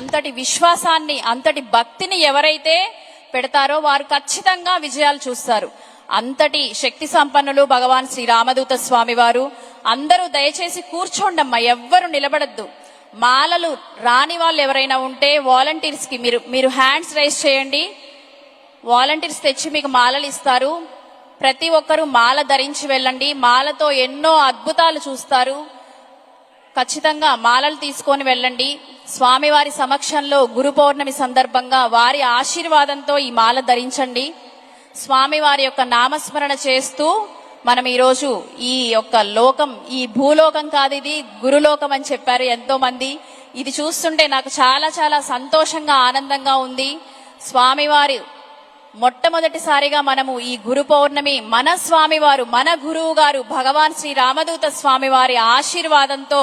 అంతటి విశ్వాసాన్ని అంతటి భక్తిని ఎవరైతే పెడతారో వారు ఖచ్చితంగా విజయాలు చూస్తారు. అంతటి శక్తి సంపన్నులు భగవాన్ శ్రీ రామదూత స్వామి వారు. అందరూ దయచేసి కూర్చోండమ్మా ఎవ్వరు నిలబడద్దు. మాలలు రాని వాళ్ళు ఎవరైనా ఉంటే వాలంటీర్స్కి మీరు మీరు హ్యాండ్స్ రైజ్ చేయండి. వాలంటీర్స్ తెచ్చి మీకు మాలలు ఇస్తారు. ప్రతి ఒక్కరూ మాల ధరించి వెళ్ళండి. మాలతో ఎన్నో అద్భుతాలు చూస్తారు. ఖచ్చితంగా మాలలు తీసుకొని వెళ్ళండి. స్వామివారి సమక్షంలో గురు పౌర్ణమి సందర్భంగా వారి ఆశీర్వాదంతో ఈ మాల ధరించండి. స్వామివారి యొక్క నామస్మరణ చేస్తూ మనం ఈరోజు ఈ యొక్క లోకం ఈ భూలోకం కాదు ఇది గురులోకం అని చెప్పారు ఎంతో మంది ఇది చూస్తుంటే నాకు చాలా చాలా సంతోషంగా ఆనందంగా ఉంది. స్వామివారి మొట్టమొదటిసారిగా మనము ఈ గురు పౌర్ణమి మన స్వామివారు మన గురువు గారు భగవాన్ శ్రీ రామదూత స్వామివారి ఆశీర్వాదంతో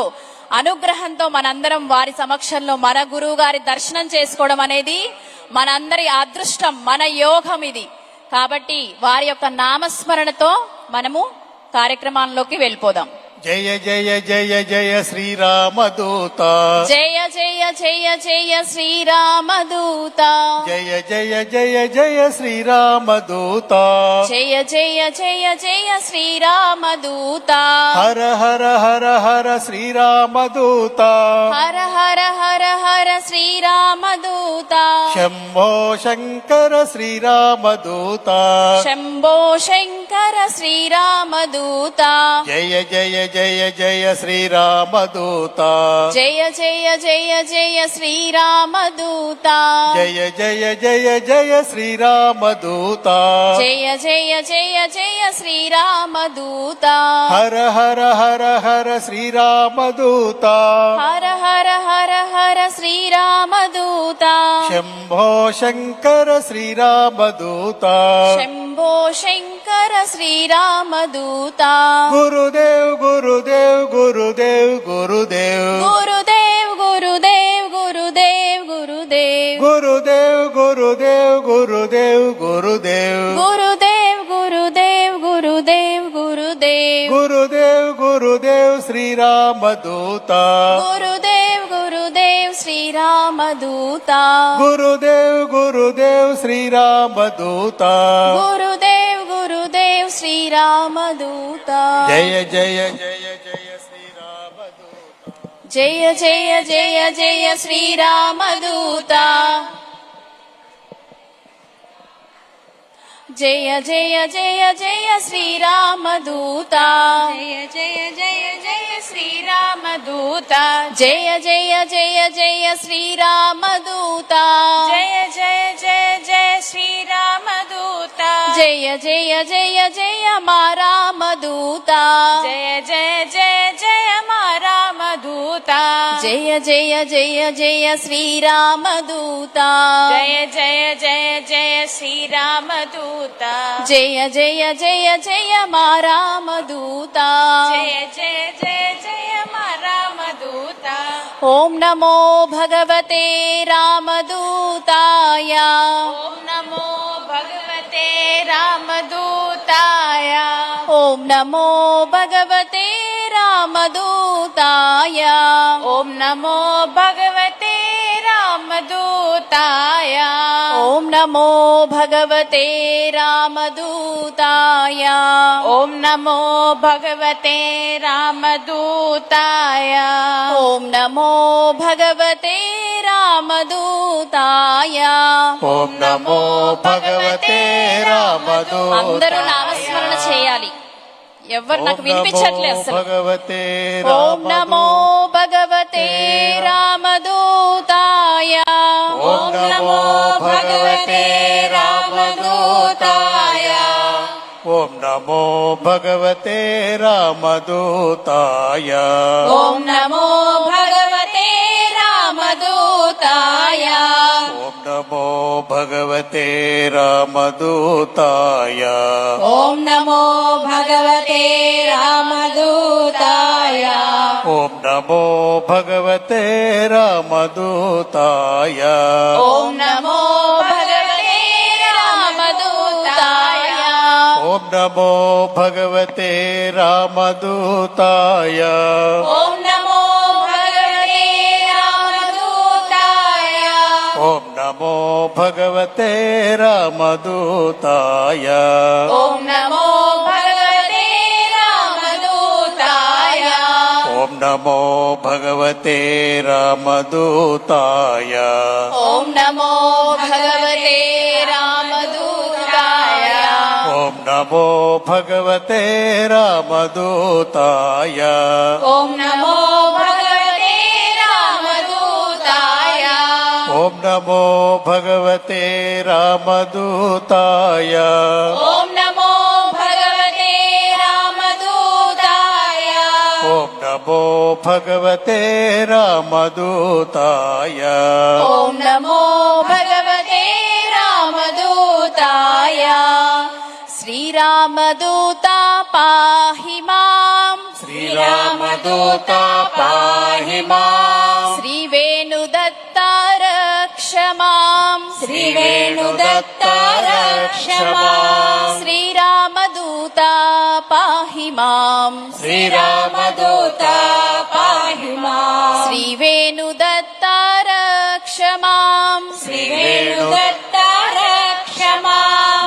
అనుగ్రహంతో మనందరం వారి సమక్షంలో మన గురువు గారి దర్శనం చేసుకోవడం అనేది మనందరి అదృష్టం మన యోగం ఇది. కాబట్టి వారి యొక్క నామస్మరణతో మనము కార్యక్రమాల్లోకి వెళ్ళిపోదాం. జయ జయ జయ జయ శ్రీరామదూత. జయ జయ జయ జయ శ్రీరామదూత. జయ జయ జయ జయ శ్రీరామదూత. జయ జయ జయ జయ శ్రీరామదూత. హర హర హర హర శ్రీరామదూత. హర హర హర హర శ్రీరామదూత. శంభో శంకర శ్రీరామదూత. శంభో శంకర శ్రీరామదూత. జయ జయ జయ జయ శ్రీరామదూత జయ జయ జయ జయ శ్రీరామదూత జయ జయ జయ జయ శ్రీరామదూత జయ జయ జయ జయ శ్రీరామదూత హర హర హర హర శ్రీరామదూత హర హర హర హర శ్రీరామదూత శంభో శంకర శ్రీరామదూత శంభో శంకర శ్రీరామదూత గురుదేవ్ గురుదేవ్ గురుదేవ్ గురుదేవ్ గురుదేవ్ గురుదేవ్ గురుదేవ్ గురుదేవ్ గురుదేవ్ గురుదేవ్ గురుదేవ్ గురుదేవ్ గురుదేవ్ గురుదేవ్ గురుదేవ్ గురుదేవ్ గురుదేవ్ గురుదేవ్ శ్రీరామదూత గురుదేవ్ గురుదేవ్ శ్రీరామదూత देव श्री राम दूता जय जय जय जय श्री रामदूता जय जय जय जय श्री राम दूता जय जय जय जय श्री राम दूता जय जय जय जय श्री राम दूता जय जय जय जय श्री राम दूता जय जय जय जय जय मा रामदूता जय जय जय जय मा रामदूता जय जय जय जय श्रीरामदूता जय जय जय जय श्रीरामदूता जय जय जय जय मा रामदूता जय जय जय जय मा रामदूता ॐ नमो भगवते रामदूताय ॐ नमो भगवते भगवते रामदूताय। ॐ नमो भगवते रामदूताय। ॐ नमो भगवते నమో భగవతే नमो भगवते रामदूताय ॐ नमो भगवते रामदूताय ॐ नमो రామదూతాయ। ఓం నమో భగవతే రామదూ అందరూ నామస్మరణ చేయాలి. ఎవరు నాకు వినిపించట్లేదు భగవతే ఓం నమో नमस्ते रामदूताय। ॐ नमो भगवते रामदूताय। ओम नमो भगवते रामदूताय। ओम नमो भगवते भगवताय ॐ नमो भगवते रामदूताय ॐ नमो भगवते रामदूताय ॐ नमो भगवते रामदूताय ॐ नमो भगवते रामदूताय ॐ नमो भगवते रामदूताय ॐ नमो भगवते रामदूताय। ॐ नमो भगवते रामदूताय। ॐ नमो भगवते रामदूताय। ॐ नमो भगवते राम ॐ नमो भगवते रामदूताय। ॐ नमो ॐ नमो भगवते रामदूताय। ॐ नमो भगवते रामदूताय। ॐ नमो भगवते रामदूताय। ॐ नमो भगवते रामदूताय। श्रीरामदूता पाहि माम्। श्रीरामदूता पाहि माम्। శ్రీరామదూత श्रीवेणुदत्ता रक्ष శ్రీరామదూత పాహి మాం माम्। श्रीरामदूता पाहि माम्। श्रीवेणुदत्ता रक्ष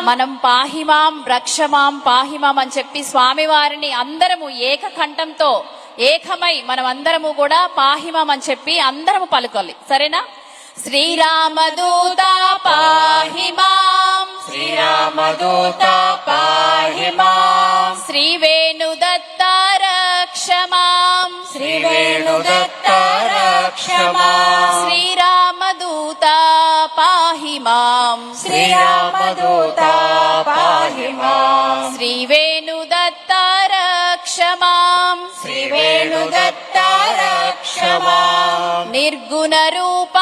మనం పాహి మాం రక్షమాం పాహి మాం అని చెప్పి స్వామివారిని అందరము ఏకకంఠంతో ఏకమై మనం అందరము కూడా పాహిమం అని చెప్పి అందరము పలుకోవాలి సరేనా? श्रीरामदूता पाहि माम्। श्रीरामदूता पाहि माम्। श्रीवेणुदत्ता रक्ष माम्। श्रीवेणुदत्ता रक्ष माम्। श्रीरामदूता पाहि माम्। श्रीरामदूता पाहि माम्। श्रीवेणुदत्ता रक्ष माम्। श्रीवेणुदत्ता रक्ष माम्। निर्गुणरूप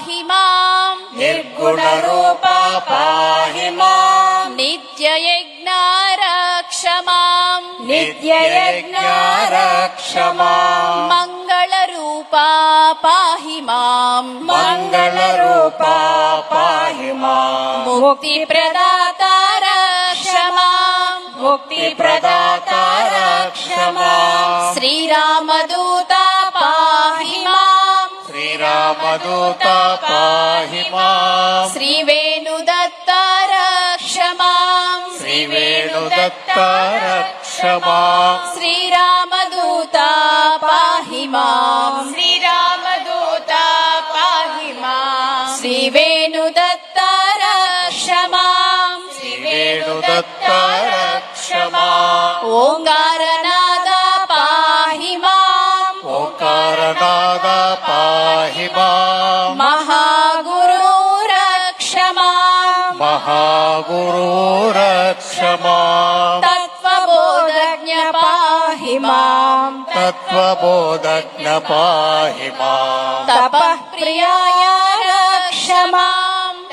पाहि माम्। निर्गुणरूपा पाहि मा नित्ययज्ञा रक्षमां नित्ययज्ञमा मङ्गलरूपा पाहि माम्। मङ्गलरूपा पाहि माम्। भोक्ति प्रदाता रक्षमा मुक्ति प्रदातार क्षमा श्रीरामदूता रामदूता पाहिमा श्रीवेणुदत्ता रक्षमा श्री वेणुदत्ता रक्षमा श्रीरामदूता पाहि माम्। श्रीरामदूता पाहि माम्। श्रीवेणुदत्ता रक्षमा श्रीवेणुदत्ता रक्षमा ओङ् गुरो रक्ष मा तत्त्वबोधज्ञ पाहि माम्। तत्त्वबोधज्ञ पाहि माम्। तपः क्रियाय रक्षमा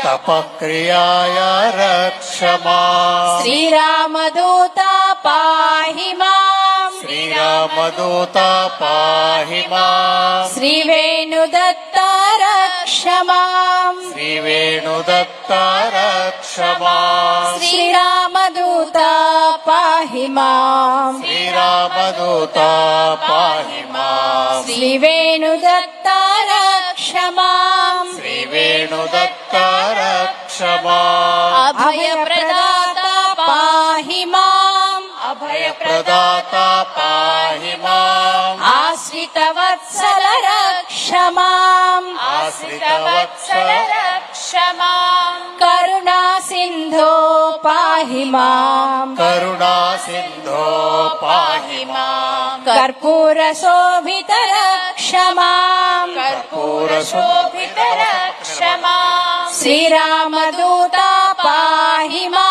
तपक्रियाया रक्षमा श्रीरामदूता पाहि माम्। श्रीरामदूता पाहि माम्। श्रीवेणुदत्ता रक्षमा श्रीवे वेणुदत्ता रक्षमा श्रीरामदूता पाहि माम्। श्रीरामदूता पाहि पाहिमा श्रीवेणुदत्ता रक्षमा श्री वेणुदत्ता रक्षमा अभय प्रदाता पाहि माम्। अभय प्रदाता माम्। आश्रितवत्सल रक्षमा आश्रितवत्स क्षमाम् करुणा सिन्धो पाहि माम्। करुणा सिन्धो पाहि माम्। कर्पूर शोभतर क्षमा। क्षमा। सिरा पाहि माम्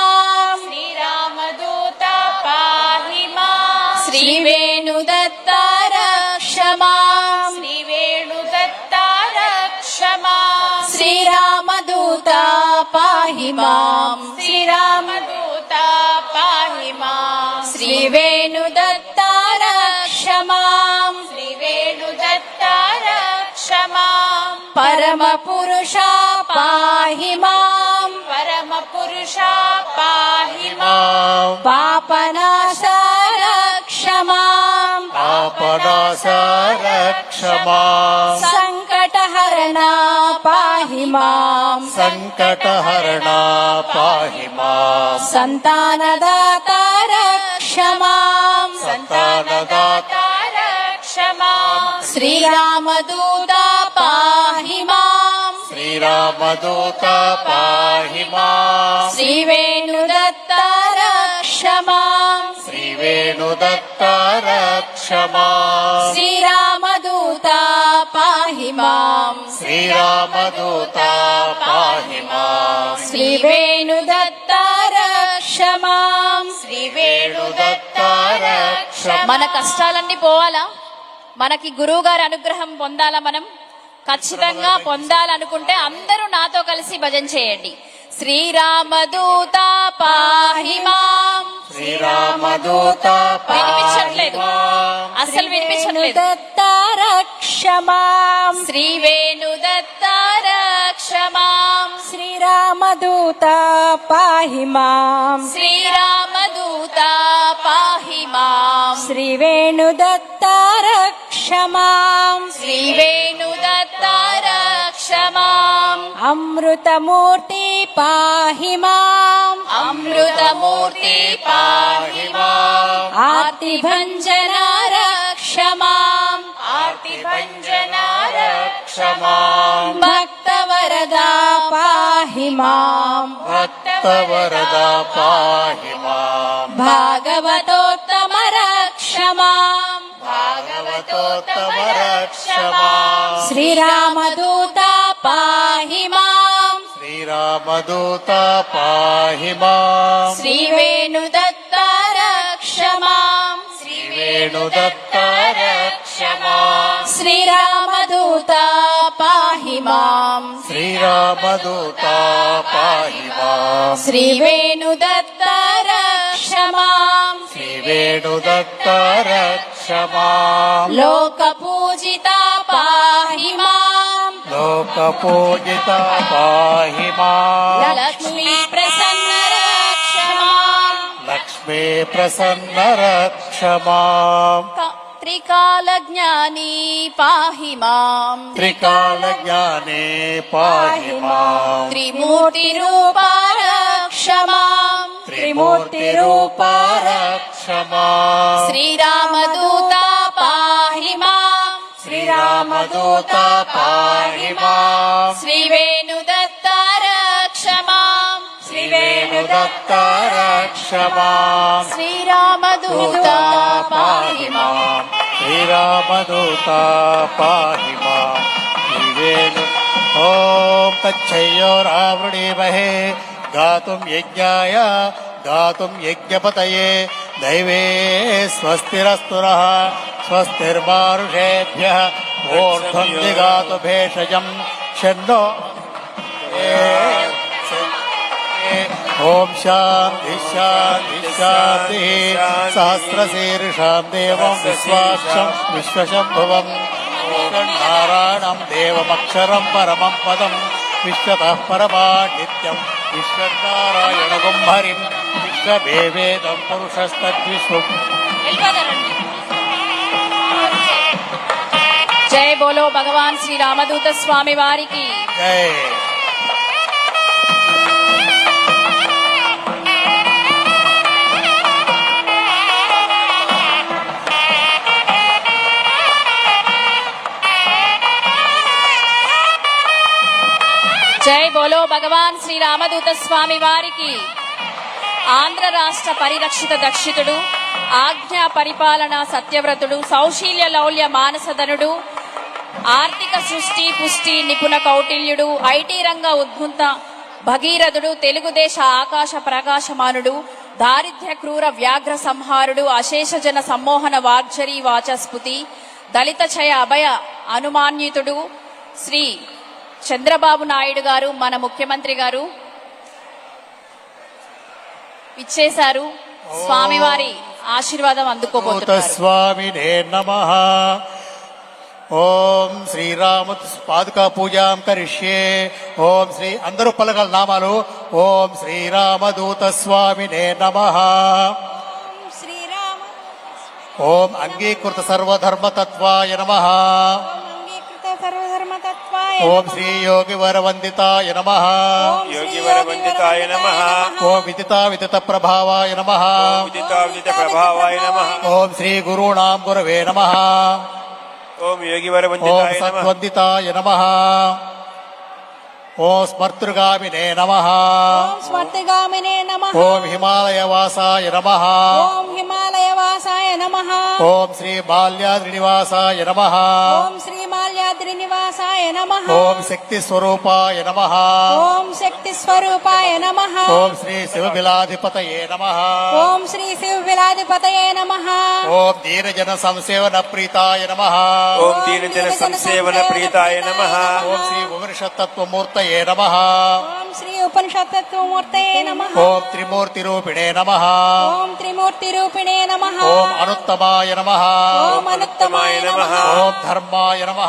वेणुदत्ता रक्षमा श्रीवेणुदत्ता वेणुदत्ता रक्षमा परमपुरुषा पाहि माम् परमपुरुषा पाहि माम् पापना सार क्षमा पापणा सार क्षमा सङ्कट पाहि माम् सङ्कटहरणा पाहि माम् सन्तानदाता रक्ष क्षमाम् सन्तानदातार क्षमाम् श्रीरामदूता पाहि माम्। श्रीरामदूता पाहि माम्। श्रीवेणुदत्ता रक्षमा श्रीवेणुदत्ता रक्षमा श्रीरामदूता పాహి మాం శ్రీరామదూత పాహి మాం శ్రీవేణుదత్త రక్ష మాం శ్రీవేణుదత్త రక్ష మన కష్టాలన్నీ పోవాలా? మనకి గురువు గారి అనుగ్రహం పొందాలా మనం? ఖచ్చితంగా పొందాలనుకుంటే అందరూ నాతో కలిసి భజన చేయండి. శ్రీరామదూత పాహి మాం. శ్రీరామదూత వినిపించట్లేదు. అసలు వినిపించట్లేదు దత్త రక్ష మాం శ్రీ వేణుదత్త రక్షమాం శ్రీరామదూత పాహి మాం. శ్రీరామదూత పాహి మాం. శ్రీవేణుదత్త రక్ష మాం శ్రీ వేణుదత్త రక్షమాం అమృతమూర్తి पाहि माम्। अमृतमूर्ति पाहि माम्। आर्तिभञ्जना रक्ष माम्। आर्तिभञ्जना रक्ष माम्। भक्तवरदा पाहि माम्। भक्तवरदा पाहि माम्। भागवतोत्तम रक्ष माम्। भागवतोत्तम रक्ष माम्। श्रीरामदूता पाहि माम् श्रीरामदूता पाहि माम्। श्रीवेणुदत्ता रक्ष माम् श्रीवेणुदत्ता रक्ष माम्। श्रीरामदूता पाहि माम्। श्रीरामदूता पाहि माम् श्रीवेणुदत्ता रक्ष माम् श्रीवेणुदत्ता रक्ष माम् लोकपूजिता लोकपूजिता पाहि मा। लक्ष्मी प्रसन्न रक्षमा लक्ष्मी प्रसन्न रक्षमा त्रिकाल पाहि माम् त्रिकालज्ञाने पाहि माम् त्रिमूर्ति रूपा रक्षमा त्रिमूर्तिरूपा रक्षमा श्रीरामदूता శ్రీరామదూత పాహి మాం శ్రీ వేణుదత్త రక్ష మాం శ్రీవేణుదత్త రక్ష మాం శ్రీరామదూత పాహి మాం శ్రీరామదూత పాహి మాం శ్రీవేణు ఓం తచ్చయ్యోరావృణీమహే గాతుం యజ్ఞాయ గాతుం యజ్ఞపతయే దైవే స్వస్తిరస్తు నః స్వస్తిర్మానుషేభ్యः ఊర్ధ్వం దిగాతు భేషజం షన్నో ఓం శాంతి శాంతి శాంతి సహస్రశీర్షాం దేవం విశ్వాక్షం విశ్వశంభువం నారాయణం దేవమక్షరం పరమం పదం విశ్వతః పరమానిత్యం విశ్వనారాయణగం హరిం విశ్వవేవేదం పురుషస్తద్విశ్వం జై బోలో భగవాన్ శ్రీ రామదూత స్వామి వారికి. జై. జై బోలో భగవాన్ శ్రీ రామదూత స్వామి వారికి. ఆంధ్ర రాష్ట్ర పరిరక్షిత దక్షితుడు ఆజ్ఞా పరిపాలన సత్యవ్రతుడు సౌశీల్య లౌల్య మానసధనుడు ఆర్థిక సృష్టి పుష్టి నిపుణ కౌటిల్యుడు ఐటీ రంగ ఉద్భుత భగీరథుడు తెలుగుదేశ ఆకాశ ప్రకాశమానుడు దారిద్ర్య క్రూర వ్యాఘ్ర సంహారుడు అశేషజన సమ్మోహన వాగ్జరీ వాచస్పతి దళిత చయ అభయ అనుమాన్యుతుడు శ్రీ చంద్రబాబు నాయుడు గారు మన ముఖ్యమంత్రి గారు ఇచ్చేశారు. స్వామివారి ఆశీర్వాదం అందుకోబోతున్నారు. స్వామినే నమ. ఓం శ్రీరామ పాదుకా పూజాం కరిష్యే. ఓం శ్రీ అందరూ పలకల నామాలు. ఓం శ్రీరామదూత స్వామినే నమ. శ్రీరామ ఓం అంగీకృత సర్వధర్మతత్వాయ నమ. सर्वधर्मतत्त्वाय ओम श्री योगी वर वंदिताय नमः योगी वर वंदिताय नमः। ओम विदिता विदित प्रभावाय नम। विदिता विदित प्रभावाय नमः। ओम श्री गुरुणाम गुरवे नम। ओम योगी वर वंदिताय नमः। ओम सत्वंदिताय नमः। ఓ స్మర్తృగామినే నమ స్మర్తృగామినే నమ ఓం హిమాలయవాసాయ నమ ఓం హిమాలయవాసాయ నమ ఓం శ్రీ బాల్యాద్రినివాసాయ నమ ఓం శ్రీ బాల్యాద్రినివాసాయ నమ ఓం శక్తి స్వరూపాయ నమ ఓం శక్తి స్వరూపాయ నమ ఓం శ్రీ శివవిలాధిపతయే నమ ఓం శ్రీ శివవిలాధిపతయే నమ ఓం దీనజన సంసేవన ప్రీతాయ నమ ఓం దీనజన సంసేవన ప్రీతాయ నమ ఓం శ్రీ ఉమర్షతత్వమూర్తయ నమ ఓం శ్రీ ఉపనిషత్తత్వమూర్తయే నమ. ఓం త్రిమూర్తిరూపిణే నమ। ఓం త్రిమూర్తి రూపిణే నమ. ఓం అనుత్తమాయ నమ। ఓం అనుత్తమాయ నమ. ఓం ధర్మాయ నమ।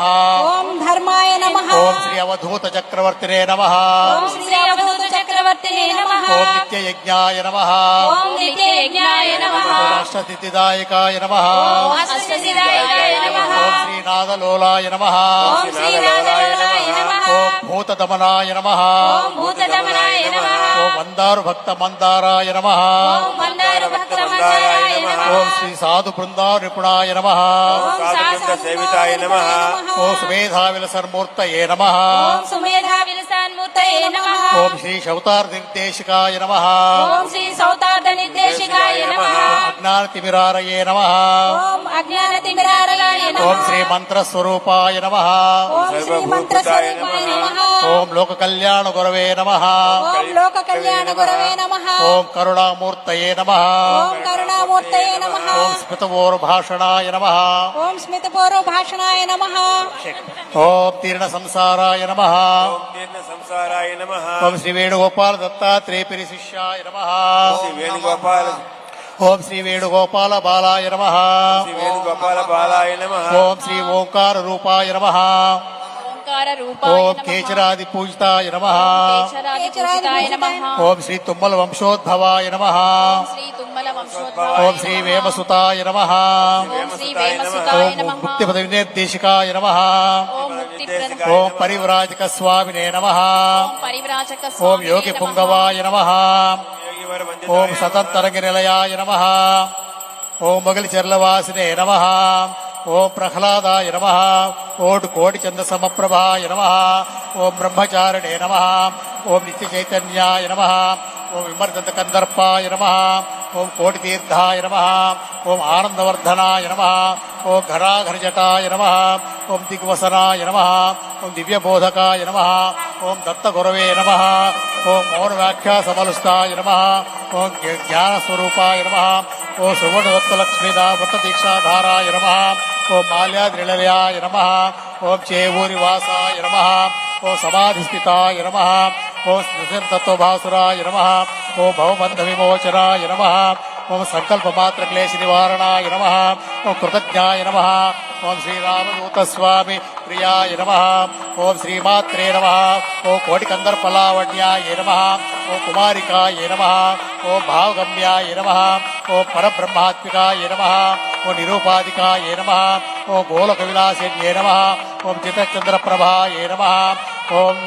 ఓం ధర్మాయ నమ. ఓం శ్రీ అవధూత చక్రవర్తినే నమ। ఓం శ్రీ అవధూత చక్రవర్తినే నమ. ఓం నిత్యయజ్ఞాయ నమ। ఓం నిత్యయజ్ఞాయ నమ. ఓం అష్టతిథిదాయకాయ నమ। ఓం అష్టసిద్ధాయ నమ. ఓం శ్రీనాథలోలాయ నమ। ఓం శ్రీనాథలోలాయ నమ ఓం భూతదమనాయ నమ. ఓం మందారు భక్త మందారాయ నమ. మందార భక్తమందారాయ నమ ఓం శ్రీ సాధు బృందారిపుణాయ నమ సేవితాయ నమ ఓం సుమేధా విలసన్మూర్తయే నమ ఓం శ్రీ శౌతార్థ నిర్దేశికాయ నమ శ్రీ సౌతార్థ నిర్దేశికాయ నమ అజ్ఞాన తిమిరారయే నమ అజ్ఞాన నమ ఓం శ్రీ మంత్ర స్వరూపాయ నమ ఓం లోక కళ్యాణ గురవే నమ లోక కళ్యాణ గురవే నమ ఓం కరుణామూర్తయే నమ కరుణామూర్తయే శ్రీమన్మన్మదానందయ నమ. ఓం స్మితపోరభాషణాయ నమ. ఓం స్మితపోరభాషణాయ నమ. ఓం తీర్ణ సంసారాయ నమ. సంసారాయ నమ. ఓం శ్రీ వేణుగోపాల దత్తాత్రేయపిరి శిష్యాయ నమ. శ్రీ వేణుగోపాల ఓం శ్రీ వేణుగోపాల బాలాయ నమ. శ్రీ వేణుగోపాల బాలాయ నమ. ఓం శ్రీ ఓంకార రూపాయ నమ. కేచరాది పూజితాయ నమ. ఓం శ్రీ తుమ్మల వంశోద్భవాయ నమ. ఓం శ్రీ వేమసుతాయ నమ. ఓం ముక్తి పదవి నిర్దేశికాయ నమ. ఓం పరివ్రాజక స్వామినే నమ. ఓం యోగి పుంగవాయ నమ. ఓం సతంతరంగ నిలయాయ నమ. ఓం మొగలి చెర్లవాసినే నమ ఓం ప్రహ్లాదాయ నమ ఓటు కోటి చంద సమప్రభాయ నమ ఓం బ్రహ్మచారిణే నమ ఓం నిత్య చైతన్యాయ నమ ఓం విమర్దంత కందర్పాయ నమ ఓం కోటి తీర్థాయ నమ ఓం ఆనందవర్ధనాయ నమ ఓం ఘరాఘరజటాయ నమ ఓం దిగ్వసనాయ నమ ఓం దివ్యబోధకాయ నమ ఓం దత్తగురవే నమ ఓం మౌనవ్యాఖ్యా సమలుస్తాయ నమ ఓం జ్ఞానస్వరూపాయ నమ ఓం సువర్ణదత్తలక్ష్మీదా వ్రతదీక్షాధారాయ నమ. ఓం మాల్యాద్రిలయాయ నమ. ఓం చేవూరివాసాయ నమ. ఓ సమాధిస్థితాయ నమ. ఓం తత్వభాసురాయ నమ. ఓ భవబంధ విమోచనాయ నమ. ఓం సంకల్పమాత్ర క్లేశ నివారణాయ నమ. ఓం కృతజ్ఞాయ నమ. ఓం శ్రీరామదూత స్వామి ప్రియాయ నమ. ఓం శ్రీమాత్రే నమ. ఓం కోటికందర్పలావణ్యాయ నమ. ఓం కుమారికాయ నమ. ఓం భావగమ్యాయ నమ. ఓం పరబ్రహ్మాత్మికాయ నమ. ఓం నిరూపాధికాయ నమ. ఓం గోలక విలాసే నమ. ఓం చితచంద్రప్రభాయ నమ. ఓం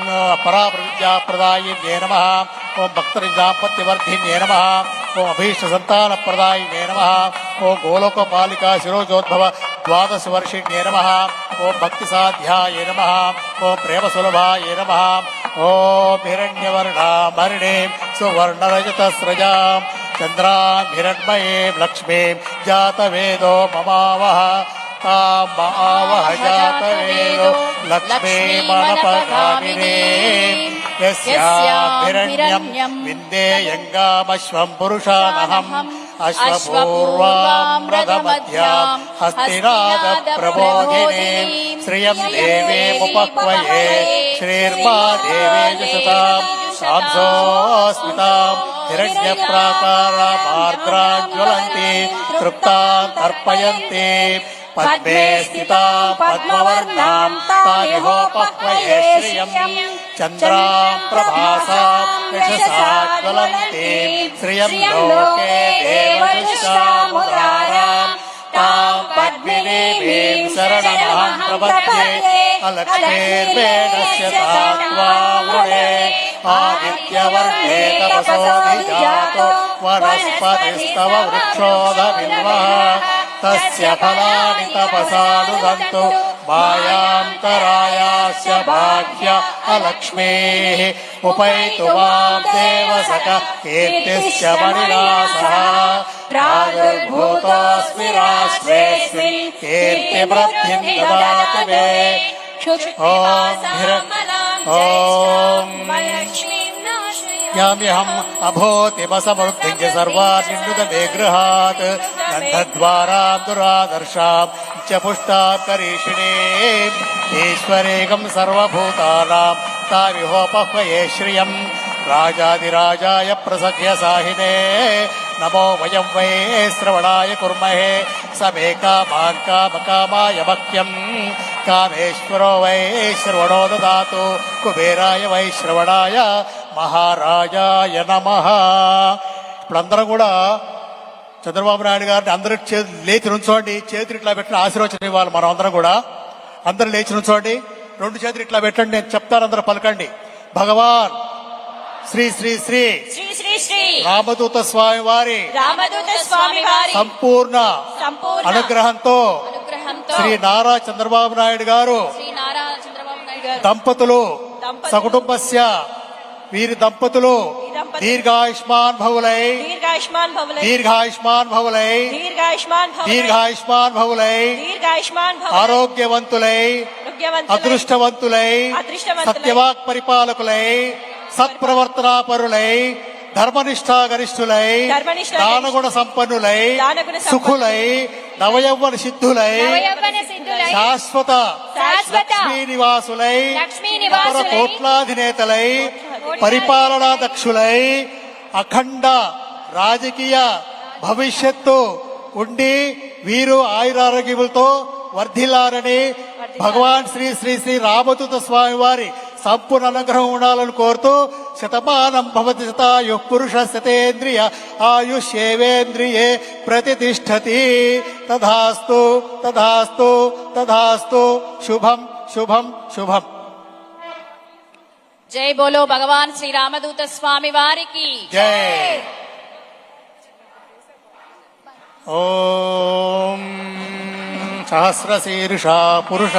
పరాప్రవిద్యాప్రదాయ నమ. ఓం భక్తరిదాపత్యవర్ధిన్యే నమ. ఓ అభీష్ట సంతాన సంతానప్రదాయినే నమ. ఓం గోలోకపాలికా శిరోజోద్భవ ద్వాదశ వర్షిణ్యే నమ. ఓ భక్తి సాధ్యాయ నమ. ఓ ప్రేమ సులభాయ నమ. ఓం హిరణ్యవర్ణామరిణే సువర్ణరజత స్రజాం చంద్రాం హిరణ్మయీం లక్ష్మీం. జాతవేదో మమావహ తాం మావహ జాతవేదో లక్ష్మీమనపగామినే యస్యాభిరణ్యం విందేయంగామశ్వం పురుషానహం అశ్వపూర్వాం రథమధ్యాం హస్తినాద ప్రబోధిని శ్రియం దేవేముపక్వయే శ్రీర్మా హిరణ్యప్రాకార భాద్రా జ్వలంతి తృప్తా తర్పయంతి. పద్మే స్థితా పద్మవర్ణాం తామిహోపహ్వయే శ్రియం చంద్రాం ప్రభాసా యశసా జ్వలంతి శ్రియం లోకే దేవదుష్టాముదారాం తాం పద్మినీం శరణమాం ప్రపద్యే. అలక్ష్మీర్వేణస్య తాత్వా వృడే आदित्यवर्णे तपसोऽधिजातो वनस्पतिस्तव वृक्षोदविल्वः तस्य फलानि तपसानुदन्तु मायान्तरायास्य भाग्य अलक्ष्मीः उपैतु मां देवसक कीर्तिश्च मणिनासः प्रादुर्भूतोऽस्मि राष्ट्रेऽस्मिन् कीर्तिवृद्धिं ददातु मे ॐ हिरण् ॐ याम्यहम् अभूतिमसमृद्धिञ्च सर्वान्निन्दुत मे गृहात् गन्धद्वाराम् दुरादर्शाम् च पुष्टाम् करीषिणे ईश्वरेकम् सर्वभूतानाम् ताविहोपह्वये श्रियम् రాజాదిరాజాయ ప్రసఖ్య సాహినే. నమో వయం వై శ్రవణాయ కుర్మహే. సమే కామాం కామకామాయ భక్త్యం. కామేశ్వరో వై శ్రవణో దాతు. కుబేరాయ వై శ్రవణాయ మహారాజాయ నమ. ఇప్పుడందరూ కూడా చంద్రబాబు నాయుడు గారిని అందరి చేతి లేచి నుంచోండి. చేతులు ఇట్లా పెట్టిన ఆశీర్వచనం ఇవ్వాలి మనం అందరం కూడా. అందరు లేచి నుంచోండి. రెండు చేతులు ఇట్లా పెట్టండి. నేను చెప్తాను అందరూ పలకండి. భగవాన్ శ్రీ శ్రీ శ్రీ. శ్రీ శ్రీ శ్రీ. రామదూత స్వామి వారి రామదూత స్వామి వారి సంపూర్ణ సంపూర్ణ అనుగ్రహంతో శ్రీ నారా చంద్రబాబు నాయుడు గారు శ్రీ నారా చంద్రబాబు నాయుడు గారు దంపతులు సకుటుంబస్య వీరి దంపతులు దీర్ఘాయుష్మాన్ భవులై దీర్ఘాయుష్మాన్ భవులై దీర్ఘాయుష్మాన్ భవులై దీర్ఘాయుష్మాన్ భవులై దీర్ఘాయుష్మాన్ భవులై దీర్ఘాయుష్మాన్ భవులై ఆరోగ్యవంతులై ఆరోగ్యవంతులై అదృష్టవంతులై అదృష్టవంతులై, సత్యవాక్ పరిపాలకులై సత్ప్రవర్తనాపరులై ధర్మనిష్టా గరిష్ఠులై ధర్మనిష్ఠా దానగుణ సంపన్నులై సుఖులై నవయవ్వన సిద్ధులై శాశ్వత లక్ష్మీ నివాసులై లక్ష్మీ నివాసులై, అపర కోట్లాధినేతలై పరిపాలనా దక్షులై అఖండ రాజకీయ భవిష్యత్తు ఉండి వీరు ఆయురారోగ్యములతో వర్ధిల్లారని భగవాన్ శ్రీ శ్రీ శ్రీ రామదూత స్వామి వారి సంపూర్ణ అనుగ్రహం ఉండాలని కోరుతూ శతమానం భవతి శతాయు పురుష శతేంద్రియ ఆయుష్యేవేంద్రియే ప్రతిష్టతి. తథాస్తు తథాస్తు తథాస్తు. శుభం శుభం శుభం. జై బోలో భగవాన్ శ్రీ రామదూత స్వామి వారికి. జై. ఓం. సహస్రశీర్షా పురుష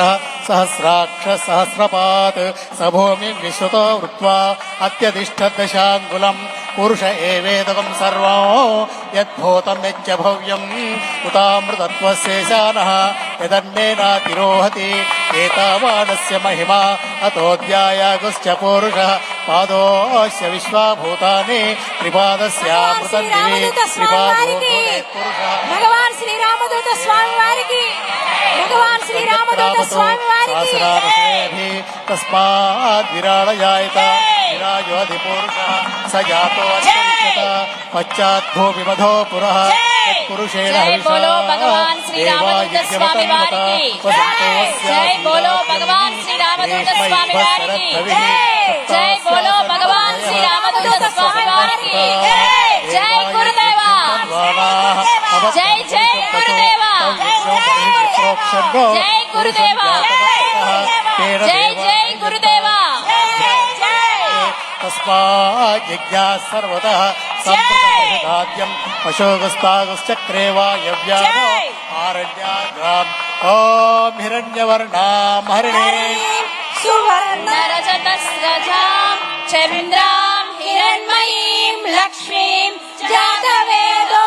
సహస్రాక్ష సహస్రపాత్ సభూమి విశ్వతో వృత్వా అత్యధిష్ఠదశాంగులం పురుష ఏవేదకం సర్వం యద్భూతం యచ్చ భవ్యం ఉతామృతత్వశేషానః యదన్నేనాతిరోహతి ఏతావానస్య మహిమా అతోధ్యాయాగుశ్చ పురుష పాదోస్య విశ్వాభూతాని త్రిపాదస్యామృతం భగవాన్ శ్రీ రామదూత స్వామి వారికి భగవాన్ శ్రీ రామదూత స్వామి వారికి తస్మాత్ విరాళయాయత విరాజోధి పురుష స జాతో అత్యంత పశ్చాత్ భూమి మధో పురః పురుషేణ జై బోలో భగవాన్ శ్రీ రామదూత స్వామి వారికి జై బోలో భగవాన్ శ్రీ రామదూత స్వామి వారికి జై బోలో భగవాన్ శ్రీ రామదూత స్వామి వారికి జై గురుదేవా జై జై గురుదేవా జై గురుదేవా జై జై గురుదేవా తస్మాజ్ఞా సర్వతః సంప్రదాద్యం అశోకస్తాగశ్చక్రే వాయవ్యానో ఆరణ్యాగ్రాం ఓం హిరణ్యవర్ణాం హరిణే సువర్ణ నరజతస్రజాం చంద్రాం హిరణ్మయీం లక్ష్మీం జాతవేదో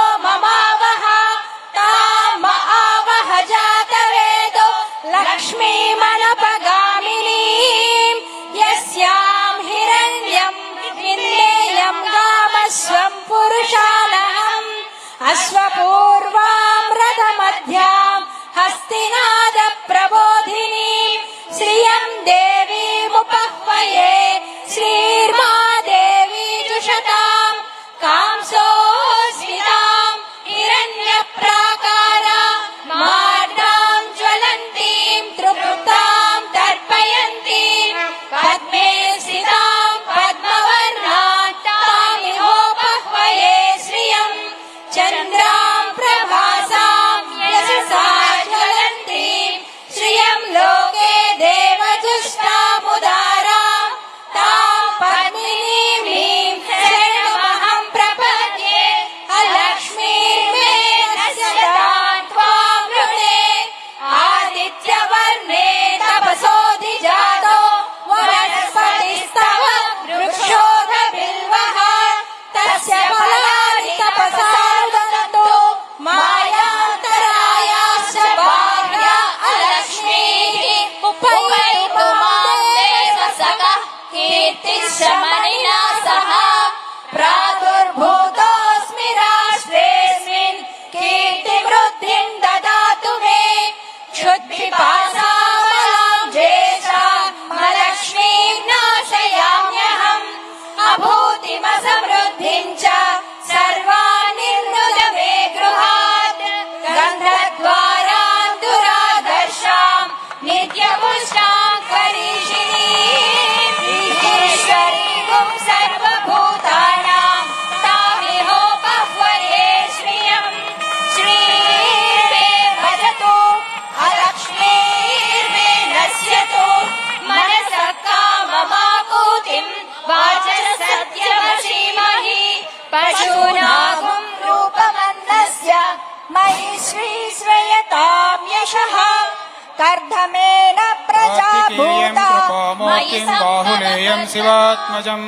भूता। कृपामूर्तिम् बाहुलेयम् शिवात्मजम्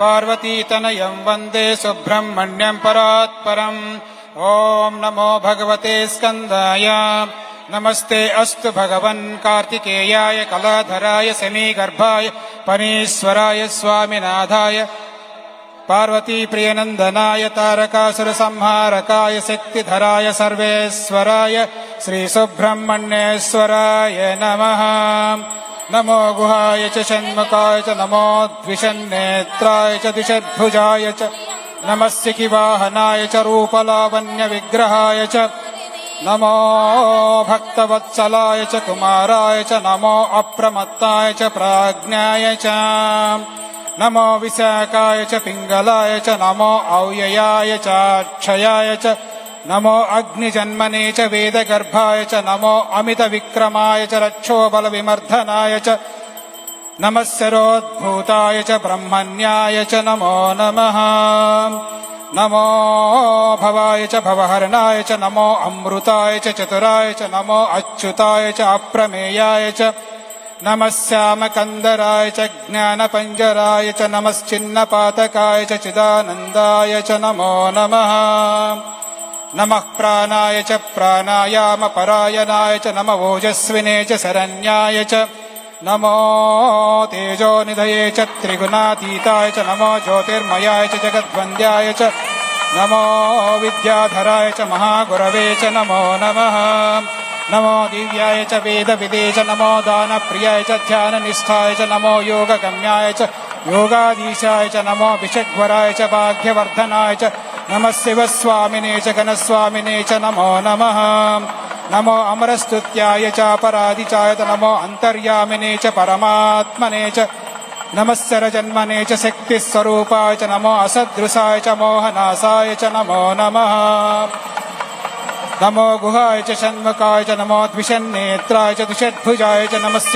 पार्वतीतनयम् वन्दे सुब्रह्मण्यम् परात्परम्। ॐ नमो भगवते स्कन्दाय। नमस्ते अस्तु भगवन् कार्तिकेयाय कलाधराय समीगर्भाय पनीश्वराय स्वामिनाथाय पार्वतीप्रियनन्दनाय तारकासुरसंहारकाय शक्तिधराय सर्वेश्वराय श्रीसुब्रह्मण्येश्वराय नमः नमो गुहाय च षण्मुखाय च नमो द्विषन्नेत्राय च दिशद्भुजाय च नमस्य किवाहनाय च रूपलावण्यविग्रहाय च नमो भक्तवत्सलाय च कुमाराय च नमो अप्रमत्ताय च प्राज्ञाय च नमो विशाखाय च पिङ्गलाय च नमो अव्ययाय च अक्षयाय च నమో అగ్నిజన్మనే చ వేదగర్భాయ చ నమో అమిత విక్రమాయ చ రక్షోబల విమర్ధనాయ చ నమస్సరోద్భూతాయ చ బ్రహ్మన్యాయ చ నమో నమ. నమో భవాయ చ భవహరణాయ చ నమో అమృతాయ చ చతురాయ చ నమో అచ్యుతాయ చ అప్రమేయాయ చ నమశ్యామకందరాయ చ జ్ఞానపంజరాయ చ నమశ్చిన్నపాతకాయ చ చిదానందాయ చ నమో నమః. नमः प्राणाय च प्राणायामपरायणाय च नम ओजस्विने च शरण्याय च नमो तेजोनिधये च त्रिगुणातीताय च नमो ज्योतिर्मयाय च जगद्वन्द्याय च नमो विद्याधराय च महागुरवे च नमो नमः नमो दिव्याय च वेदविदे च नमो दानप्रियाय च ध्याननिष्ठाय च नमो योगगम्याय च योगाधीशाय च नमो विषग्वराय च भाग्यवर्धनाय च నమ శివస్వామినే చ ఘనస్వామినే చ నమో నమ నమో అమరస్తుత్యాయ చాపరాధిచాయ నమో అంతర్యామినే చ పరమాత్మనే చ నమస్సర జన్మనే చ శక్తి స్వరూపాయ చ నమో అసదృశాయ చ మోహనాసాయ చ నమో నమ నమో గుహాయ చ షణ్ముఖాయ చ నమో ద్విషన్నేత్రాయ చ ద్విషద్భుజాయ చ నమస్